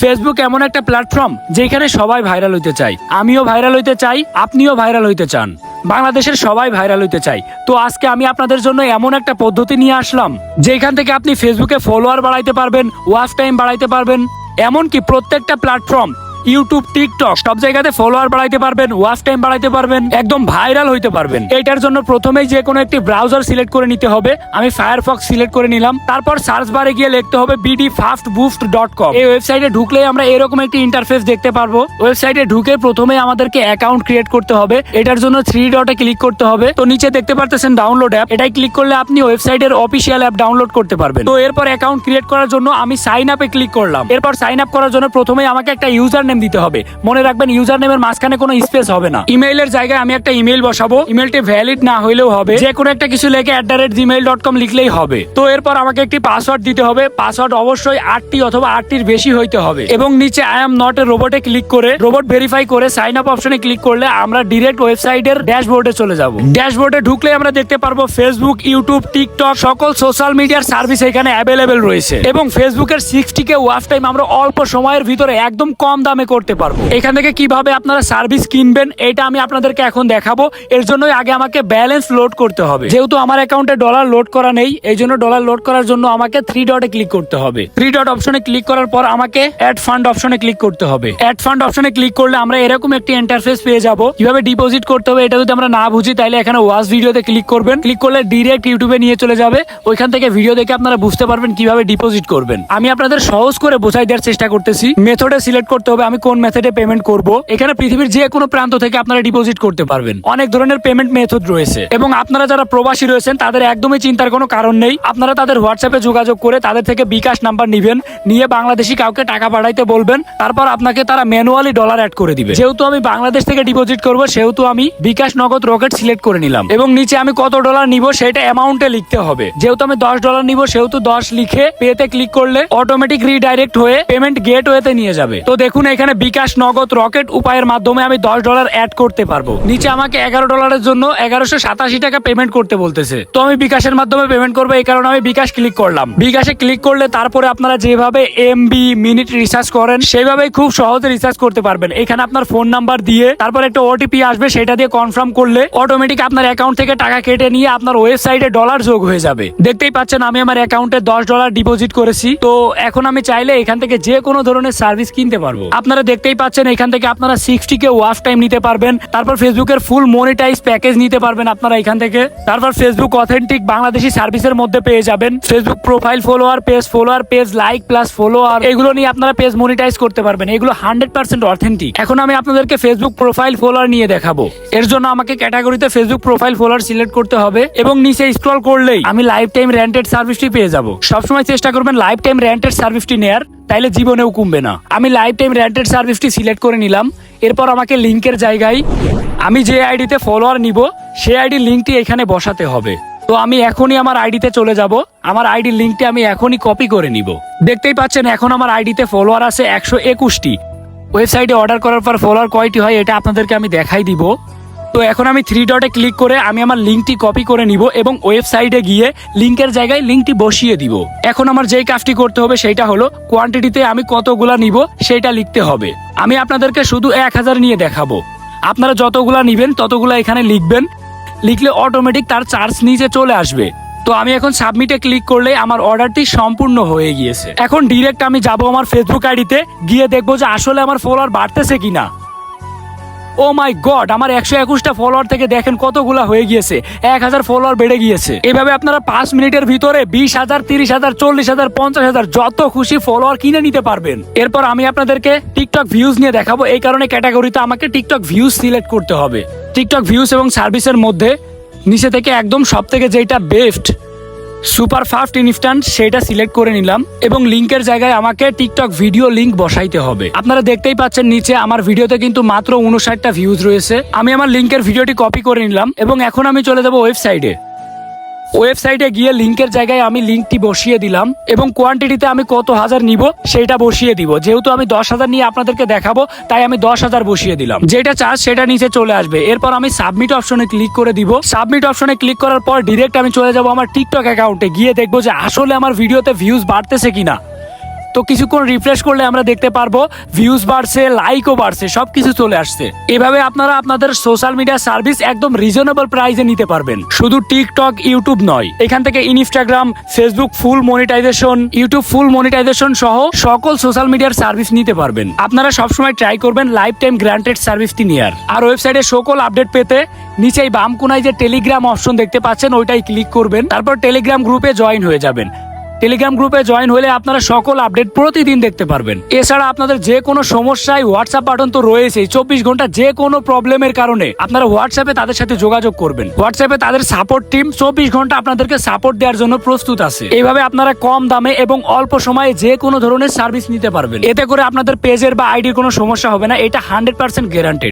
Facebook এমন একটা platform যেখানে সবাই ভাইরাল হইতে চায়। আমিও ভাইরাল হইতে চাই, আপনিও ভাইরাল হইতে চান। বাংলাদেশের সবাই ভাইরাল হইতে চাই তো আজকে আমি আপনাদের জন্য এমন একটা পদ্ধতি নিয়ে আসলাম, যেখান থেকে আপনি ফেসবুকে ফলোয়ার বাড়াইতে পারবেন ওয়াচ টাইম বাড়াইতে পারবেন। এমনকি প্রত্যেকটা প্ল্যাটফর্ম ইউটিউব টিকটক সব জায়গাতে ফলোয়ার বাড়াইতে পারবেন ওয়াচ টাইম বাড়াইতে পারবেন, একদম ভাইরাল হইতে পারবেন। এটার জন্য প্রথমেই যে কোনো একটি ব্রাউজার সিলেক্ট করে নিতে হবে। আমি ফায়ারফক্স সিলেক্ট করে নিলাম। তারপর সার্চ বারে গিয়ে লিখতে হবে BD fast boost dot com এই ওয়েবসাইটে ঢুকলেই আমরা এরকম একটি ইন্টারফেস দেখতে পারব। ওয়েবসাইটে ঢুকে প্রথমে আমাদেরকে অ্যাকাউন্ট ক্রিয়েট করতে হবে। এটার জন্য থ্রি ডটে ক্লিক করতে হবে। তো নিচে দেখতে পারতেছেন ডাউনলোড অ্যাপ এটাই ক্লিক করলে আপনি ওয়েবসাইটের অফিসিয়াল অ্যাপ ডাউনলোড করতে পারবেন। তো এরপর অ্যাকাউন্ট ক্রিয়েট করার জন্য আমি সাইন আপে ক্লিক করলাম। এরপর সাইন আপ করার জন্য প্রথমে আমাকে একটা ইউজার নেম দিতে হবে। মনে রাখবেন ইউজার নেমের মাঝখানে কোনো স্পেস হবে না। ইমেইলের জায়গায় আমি একটা ইমেল বসাবো। ইমেলটি ভ্যালিড না হইলেও হবে। যে কোনো একটা কিছু লেখে at the rate Gmail dot com লিখলেই হবে। তো এরপর আমাকে একটি পাসওয়ার্ড দিতে হবে। পাসওয়ার্ড অবশ্যই আটটি অথবা আটটির বেশি হইতে হবে। এবং নিচে আই এম নট এ রোবটে ক্লিক করে রোবট ভেরিফাই করে সাইন আপ অপশনে ক্লিক করলে আমরা ডিরেক্ট ওয়েবসাইটের ড্যাশবোর্ডে চলে যাব। ড্যাশবোর্ডে ঢুকলে আমরা দেখতে পারব ফেসবুক ইউটিউব টিকটক সকল সোশ্যাল মিডিয়ার সার্ভিস এখানে অ্যাভেলেবেল রয়েছে। এবং ফেসবুকের সিক্সটি কে ওয়াচ টাইম আমরা অল্প সময়ের ভিতরে একদম কম দামে করতে পারব। এখান থেকে কীভাবে আপনারা সার্ভিস কিনবেন, এটা আমি আপনাদেরকে এখন দেখাবো। এর জন্যই আগে আমাকে ব্যালেন্স লোড করতে হবে। যেহেতু আমার অ্যাকাউন্টে ডলার লোড করা নেই, এই জন্য ডলার লোড করার জন্য আমাকে থ্রি ডটে ক্লিক করতে হবে। থ্রি ডট অপশনে ক্লিক করার পর আমাকে অ্যাড ফান্ড অপশনে ক্লিক করতে হবে। অ্যাড ফান্ড অপশনে ক্লিক করলে আমরা এরকম একটি ইন্টারফেস পেয়ে যাব। কীভাবে ডিপোজিট করতে হবে, এটা যদি আমরা না বুঝি তাহলে এখানে ওয়াচ ভিডিওতে ক্লিক করবেন। ক্লিক করলে ডিরেক্ট ইউটিউবে নিয়ে চলে যাবে। ওইখান থেকে ভিডিও দেখে আপনারা বুঝতে পারবেন কীভাবে ডিপোজিট করবেন। আমি আপনাদের সহজ করে বোঝাই দেওয়ার চেষ্টা করতেছি। মেথডে সিলেক্ট করতে হবে আমি কোন মেথডে পেমেন্ট করব? এখানে পৃথিবীর যে কোনো প্রান্ত থেকে আপনারা ডিপোজিট করতে পারবেন। অনেক ধরনের পেমেন্ট মেথড রয়েছে। এবং আপনারা যারা প্রবাসী রয়েছেন, তাদের একদমই চিন্তার কোনো কারণ নেই। আপনারা তাদের হোয়াটসঅ্যাপে যোগাযোগ করে তাদের থেকে বিকাশ নাম্বার নিবেন। নিয়ে বাংলাদেশি কাউকে টাকা পাঠাইতে বলবেন। তারপর আপনাকে তারা ম্যানুয়ালি ডলার অ্যাড করে দিবে। যেহেতু আমি বাংলাদেশ থেকে ডিপোজিট করব, সেহেতু আমি বিকাশ নগদ রকেট সিলেক্ট করে নিলাম। এবং নিচে আমি কত ডলার নিব, সেটা অ্যামাউন্টে লিখতে হবে। যেহেতু আমি দশ ডলার নিব, সেহেতু দশ লিখে পেতে ক্লিক করলে অটোমেটিক রিডাইরেক্ট হয়ে পেমেন্ট গেট ওয়েতে নিয়ে যাবে। তো দেখুন এখানে বিকাশ নগদ রকেট উপায়ের মাধ্যমে আমি দশ ডলার অ্যাড করতে পারব। নিচে আমাকে এগারো ডলারের জন্য এগারোশো সাতাশি টাকা পেমেন্ট করতে বলতেছে। তো আমি বিকাশের মাধ্যমে পেমেন্ট করব, এই কারণে আমি বিকাশ ক্লিক করলাম। বিকাশে ক্লিক করলে তারপরে আপনারা যেভাবে এমবি মিনিট রিচার্জ করেন, সেইভাবেই খুব সহজে রিচার্জ করতে পারবেন। এখানে আপনার ফোন নাম্বার দিয়ে তারপর একটা ওটিপি আসবে, সেটা দিয়ে কনফার্ম করলে অটোমেটিক আপনার অ্যাকাউন্ট থেকে টাকা কেটে নিয়ে আপনার ওয়েবসাইটে ডলার যোগ হয়ে যাবে। দেখতেই পাচ্ছেন, আমি আমার অ্যাকাউন্টে দশ ডলার ডিপোজিট করেছি। তো এখন আমি চাইলে এখান থেকে যে কোনো ধরনের সার্ভিস কিনতে পারব। আপনারা দেখতেই পাচ্ছেন, এখান থেকে আপনারা সিক্সটি কে ওয়াচ টাইম নিতে পারবেন। তারপর ফেসবুকের ফুল মনিটাইজ প্যাকেজ নিতে পারবেন আপনারা এখান থেকে। তারপর ফেসবুক অথেন্টিক বাংলাদেশি সার্ভিসের মধ্যে পেয়ে যাবেন। Facebook profile follower page follower page like plus follower এগুলো নিয়ে আপনারা পেজ মনিটাইজ করতে পারবেন। এগুলো হান্ড্রেড পার্সেন্ট অথেন্টিক এখন আমি আপনাদেরকে ফেসবুক প্রোফাইল ফলোয়ার নিয়ে দেখাবো। এর জন্য আমাকে ক্যাটাগরিতে ফেসবুক প্রোফাইল ফলোয়ার সিলেক্ট করতে হবে এবং নিচে স্ক্রল করলেই আমি লাইফ টাইম রেন্টেড সার্ভিসটি পেয়ে যাব। সবসময় চেষ্টা করবেন লাইফ টাইম রেন্টেড সার্ভিসটি নেয়ার। তাইলে জীবনেও কমবে না। আমি লাইফ টাইম র্যান্টেড সার্ভিসটি সিলেক্ট করে নিলাম। এরপর আমাকে লিঙ্কের জায়গায় আমি যে আইডিতে ফলোয়ার নিব সেই আইডি লিঙ্কটি এখানে বসাতে হবে। তো আমি এখনই আমার আইডিতে চলে যাব। আমার আইডি লিঙ্কটি আমি এখনই কপি করে নিব। দেখতেই পাচ্ছেন, এখন আমার আইডিতে ফলোয়ার আছে একশো একুশটি। ওয়েবসাইটে অর্ডার করার পর ফলোয়ার কয়টি হয়, এটা আপনাদেরকে আমি দেখাই দিব। তো এখন আমি থ্রি ডটে ক্লিক করে আমি আমার লিঙ্কটি কপি করে নিব এবং ওয়েবসাইটে গিয়ে লিঙ্কের জায়গায় লিঙ্কটি বসিয়ে দিব। এখন আমার যেই কাজটি করতে হবে সেটা হলো কোয়ান্টিটিতে আমি কতগুলা নিব সেটা লিখতে হবে। আমি আপনাদেরকে শুধু এক হাজার নিয়ে দেখাবো। আপনারা যতগুলা নিবেন ততগুলা এখানে লিখবেন। লিখলে অটোমেটিক তার চার্জ নিচে চলে আসবে। তো আমি এখন সাবমিটে ক্লিক করলে আমার অর্ডারটি সম্পূর্ণ হয়ে গিয়েছে। এখন ডিরেক্ট আমি যাব আমার ফেসবুক আইডিতে, গিয়ে দেখব যে আসলে আমার ফলোয়ার বাড়তেছে কিনা। ও মাই গড, আমার একশো একুশটা ফলোয়ার থেকে দেখেন কতগুলা হয়ে গিয়েছে। এক হাজার ফলোয়ার বেড়ে গিয়েছে। এভাবে আপনারা পাঁচ মিনিটের ভিতরে বিশ হাজার, তিরিশ হাজার, চল্লিশ হাজার, পঞ্চাশ হাজার যত খুশি ফলোয়ার কিনে নিতে পারবেন। এরপর আমি আপনাদেরকে টিকটক ভিউজ নিয়ে দেখাবো। এই কারণে ক্যাটাগরিতে আমাকে টিকটক ভিউজ সিলেক্ট করতে হবে। টিকটক ভিউজ এবং সার্ভিসের মধ্যে নিচে থেকে একদম সব থেকে যেটা বেস্ট সুপার ফাস্ট ইনস্ট্যান্ট সেটা সিলেক্ট করে নিলাম এবং লিঙ্কের জায়গায় আমাকে টিকটক ভিডিও লিঙ্ক বসাইতে হবে। আপনারা দেখতেই পাচ্ছেন নিচে আমার ভিডিওতে কিন্তু মাত্র উনষাটটা ভিউজ রয়েছে। আমি আমার লিঙ্কের ভিডিওটি কপি করে নিলাম এবং এখন আমি চলে যাব ওয়েবসাইটে ওয়েবসাইটে গিয়ে লিঙ্কের জায়গায় আমি লিঙ্কটি বসিয়ে দিলাম এবং কোয়ান্টিটিতে আমি কত হাজার নিব সেটা বসিয়ে দিব। যেহেতু আমি দশ হাজার নিয়ে আপনাদেরকে দেখাবো, তাই আমি দশ হাজার বসিয়ে দিলাম। যেটা চার্জ সেটা নিচে চলে আসবে। এরপর আমি সাবমিট অপশনে ক্লিক করে দিব। সাবমিট অপশনে ক্লিক করার পর ডিরেক্ট আমি চলে যাব আমার টিকটক অ্যাকাউন্টে। গিয়ে দেখব যে আসলে আমার ভিডিওতে ভিউজ বাড়তেছে কিনা। তো কিছুক্ষণ রিফ্রেশ করলে আমরা দেখতে পারব ভিউজ বাড়ছে লাইকও বাড়ছে সব কিছু চলে আসছে। এভাবে আপনারা আপনাদের সোশ্যাল মিডিয়া সার্ভিস একদম রিজনেবল প্রাইসে নিতে পারবেন। শুধু টিকটক ইউটিউব নয়। এখান থেকে Instagram Facebook full monetisation YouTube full monetisation সহ সকল সোশ্যাল মিডিয়ার সার্ভিস নিতে পারবেন। আপনারা সবসময় ট্রাই করবেন লাইফ টাইম গ্রান্টেড সার্ভিসটি নেয়ার। আর ওয়েবসাইটে সকল আপডেট পেতে নিচেই বাম কোনায় যে টেলিগ্রাম অপশন দেখতে পাচ্ছেন, ওইটাই ক্লিক করবেন। তারপর টেলিগ্রাম গ্রুপে জয়েন হয়ে যাবেন। টেলিগ্রাম গ্রুপে জয়েন হলে আপনারা সকল আপডেট প্রতিদিন দেখতে পারবেন। এছাড়া আপনাদের যে কোনো সমস্যায় হোয়াটসঅ্যাপ বাটন তো রয়েছেই। চব্বিশ ঘণ্টা যে কোনো প্রবলেমের কারণে আপনারা হোয়াটসঅ্যাপে তাদের সাথে যোগাযোগ করবেন। হোয়াটসঅ্যাপে তাদের সাপোর্ট টিম চব্বিশ ঘণ্টা আপনাদেরকে সাপোর্ট দেওয়ার জন্য প্রস্তুত আছে। এইভাবে আপনারা কম দামে এবং অল্প সময়ে যে কোনো ধরনের সার্ভিস নিতে পারবেন। এতে করে আপনাদের পেজের বা আইডির কোনো সমস্যা হবে না। এটা হান্ড্রেড পার্সেন্ট গ্যারান্টেড